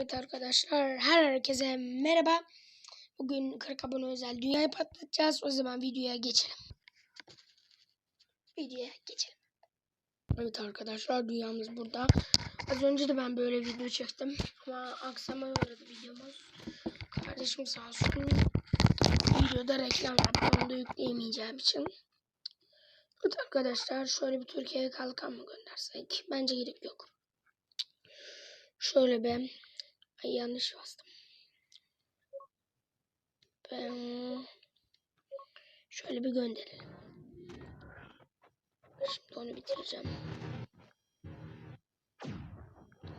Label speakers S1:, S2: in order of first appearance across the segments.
S1: Evet arkadaşlar herkese merhaba. Bugün 40 abone özel dünyayı patlatacağız. O zaman videoya geçelim. Videoya geçelim. Evet arkadaşlar dünyamız burada. Az önce de ben böyle video çektim. Ama aksama uğradı videomuz. Kardeşim sağ olsun. Videoda reklam yaptı. Onu da yükleyemeyeceğim için. Evet arkadaşlar şöyle bir Türkiye'ye kalkan mı göndersek? Bence gerek yok. Şöyle ben Ay yanlış bastım. Ben şöyle bir gönderelim. Şimdi onu bitireceğim.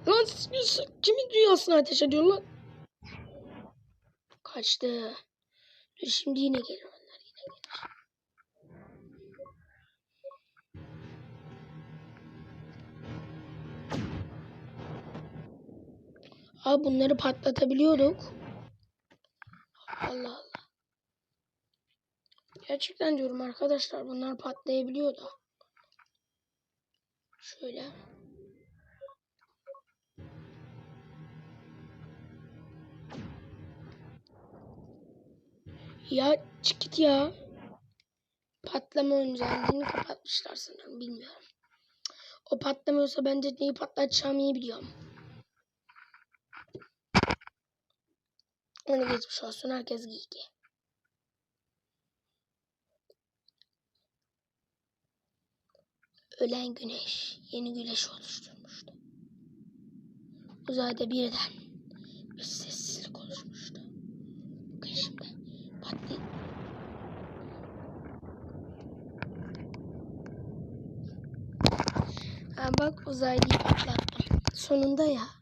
S1: Lan siz kimin dünyasına ateş ediyor lan? Kaçtı. Şimdi yine gelir onlar yine gelir. Abi bunları patlatabiliyorduk. Allah Allah. Gerçekten diyorum arkadaşlar bunlar patlayabiliyordu. Şöyle. Ya çık git ya. Patlama özelliğini kapatmışlar sanırım bilmiyorum. O patlamıyorsa ben de neyi patlatacağımı iyi biliyorum. Onu geçmiş olsun. Herkes giygi. Ölen güneş yeni güneş oluşturmuştu. Uzayda birden bir sessizlik oluşmuştu. Bakın şimdi patlı. Ha bak uzaylıyı patlattım. Sonunda ya.